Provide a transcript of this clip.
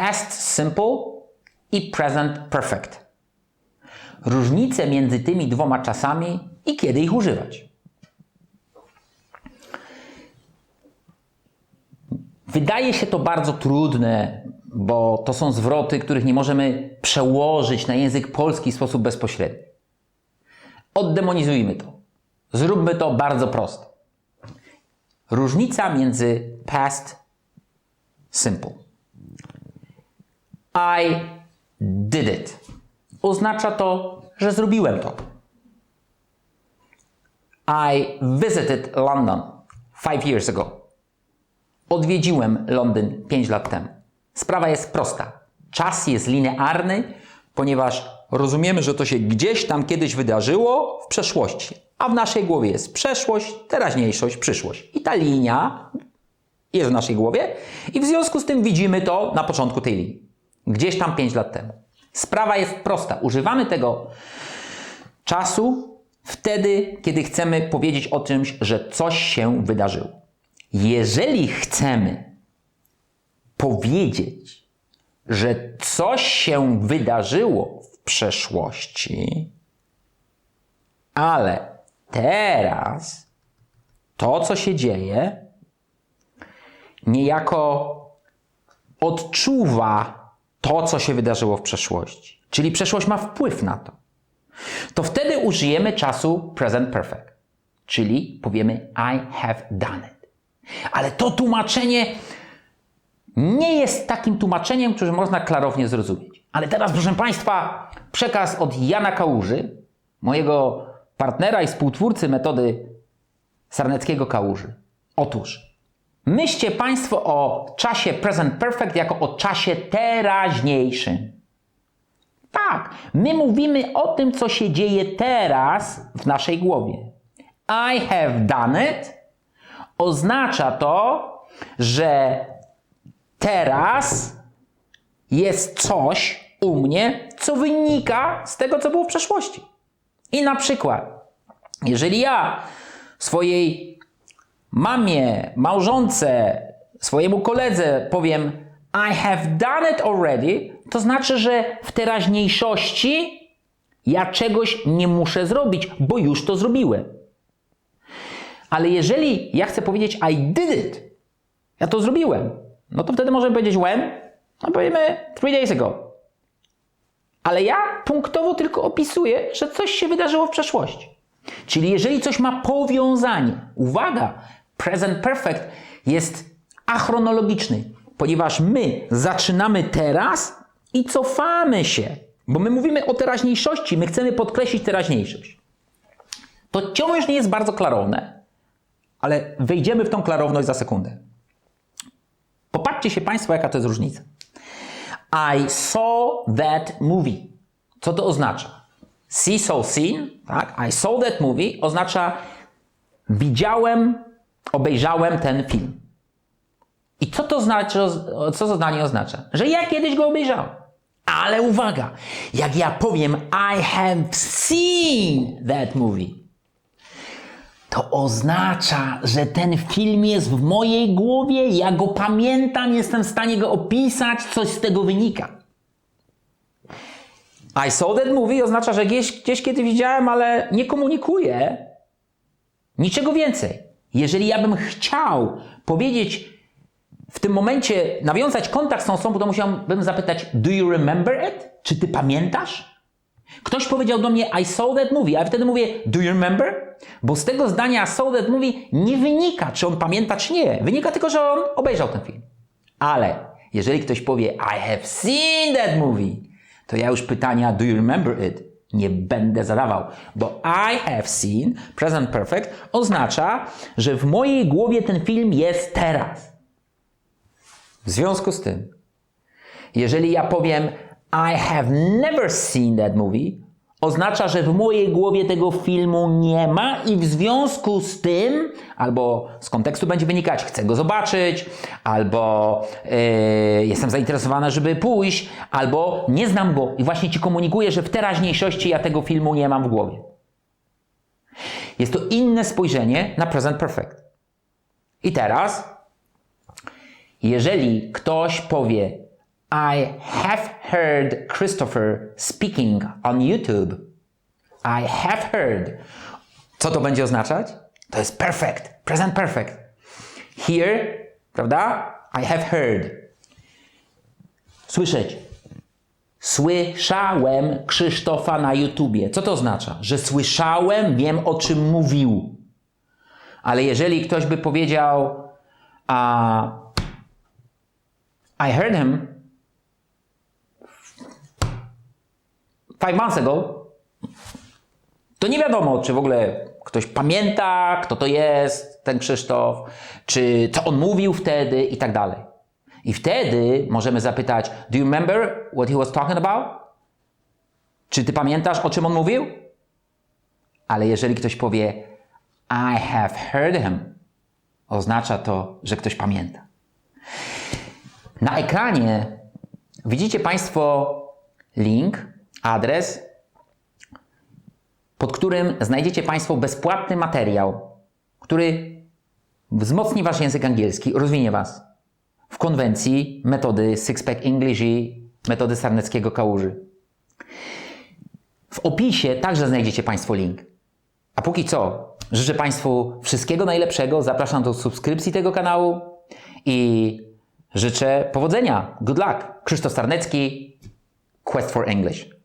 past simple i present perfect. Różnice między tymi dwoma czasami i kiedy ich używać. Wydaje się to bardzo trudne, bo to są zwroty, których nie możemy przełożyć na język polski w sposób bezpośredni. Oddemonizujmy to. Zróbmy to bardzo prosto. Różnica między past simple. I did it. Oznacza to, że zrobiłem to. I visited London five years ago. Odwiedziłem Londyn 5 lat temu. Sprawa jest prosta. Czas jest linearny, ponieważ rozumiemy, że to się gdzieś tam kiedyś wydarzyło w przeszłości. A w naszej głowie jest przeszłość, teraźniejszość, przyszłość. I ta linia jest w naszej głowie i w związku z tym widzimy to na początku tej linii. Gdzieś tam 5 lat temu. Sprawa jest prosta. Używamy tego czasu wtedy, kiedy chcemy powiedzieć o czymś, że coś się wydarzyło. Jeżeli chcemy powiedzieć, że coś się wydarzyło w przeszłości, ale teraz to, co się dzieje, niejako odczuwa to, co się wydarzyło w przeszłości. Czyli przeszłość ma wpływ na to. To wtedy użyjemy czasu present perfect. Czyli powiemy I have done it. Ale to tłumaczenie nie jest takim tłumaczeniem, które można klarownie zrozumieć. Ale teraz, proszę Państwa, przekaz od Jana Kałuży, mojego partnera i współtwórcy metody Sarneckiego Kałuży. Otóż, myślcie Państwo o czasie present perfect jako o czasie teraźniejszym. Tak, my mówimy o tym, co się dzieje teraz w naszej głowie. I have done it oznacza to, że teraz jest coś u mnie, co wynika z tego, co było w przeszłości. I na przykład, jeżeli ja swojej mamie, małżonce, swojemu koledze powiem I have done it already, to znaczy, że w teraźniejszości ja czegoś nie muszę zrobić, bo już to zrobiłem. Ale jeżeli ja chcę powiedzieć I did it, ja to zrobiłem, no to wtedy możemy powiedzieć when, no powiemy three days ago. Ale ja punktowo tylko opisuję, że coś się wydarzyło w przeszłości. Czyli jeżeli coś ma powiązanie, uwaga, present perfect jest achronologiczny, ponieważ my zaczynamy teraz i cofamy się, bo my mówimy o teraźniejszości, my chcemy podkreślić teraźniejszość. To wciąż nie jest bardzo klarowne, ale wejdziemy w tą klarowność za sekundę. Popatrzcie się Państwo, jaka to jest różnica. I saw that movie. Co to oznacza? See, saw, seen, tak? I saw that movie oznacza widziałem, obejrzałem ten film. I co to znaczy, co to zdanie oznacza? Że ja kiedyś go obejrzałem. Ale uwaga, jak ja powiem I have seen that movie, to oznacza, że ten film jest w mojej głowie, ja go pamiętam, jestem w stanie go opisać, coś z tego wynika. I saw that movie oznacza, że gdzieś, gdzieś kiedy widziałem, ale nie komunikuję niczego więcej. Jeżeli ja bym chciał powiedzieć w tym momencie, nawiązać kontakt z tą osobą, to musiałbym zapytać, do you remember it? Czy ty pamiętasz? Ktoś powiedział do mnie, I saw that movie, a wtedy mówię, do you remember? Bo z tego zdania saw that movie nie wynika, czy on pamięta, czy nie. Wynika tylko, że on obejrzał ten film. Ale jeżeli ktoś powie, I have seen that movie, to ja już pytania, do you remember it? Nie będę zadawał, bo I have seen, present perfect, oznacza, że w mojej głowie ten film jest teraz. W związku z tym, jeżeli ja powiem I have never seen that movie, oznacza, że w mojej głowie tego filmu nie ma i w związku z tym, albo z kontekstu będzie wynikać, chcę go zobaczyć, albo yy, jestem zainteresowana, żeby pójść, albo nie znam go i właśnie Ci komunikuję, że w teraźniejszości ja tego filmu nie mam w głowie. Jest to inne spojrzenie na present perfect. I teraz, jeżeli ktoś powie I have heard Christopher speaking on YouTube. I have heard. Co to będzie oznaczać? To jest perfect, present perfect. Here, prawda? I have heard. Słyszeć. Słyszałem Krzysztofa na YouTubie. Co to oznacza? Że słyszałem, wiem o czym mówił. Ale jeżeli ktoś by powiedział, a I heard him five months ago, to nie wiadomo, czy w ogóle ktoś pamięta, kto to jest, ten Krzysztof, czy co on mówił wtedy i tak dalej. I wtedy możemy zapytać, do you remember what he was talking about? Czy ty pamiętasz, o czym on mówił? Ale jeżeli ktoś powie, I have heard him, oznacza to, że ktoś pamięta. Na ekranie widzicie Państwo link, adres, pod którym znajdziecie Państwo bezpłatny materiał, który wzmocni Wasz język angielski, rozwinie Was w konwencji metody Sixpack English i metody Sarneckiego Kałuży. W opisie także znajdziecie Państwo link. A póki co, życzę Państwu wszystkiego najlepszego, zapraszam do subskrypcji tego kanału i życzę powodzenia. Good luck. Krzysztof Sarnecki, Quest for English.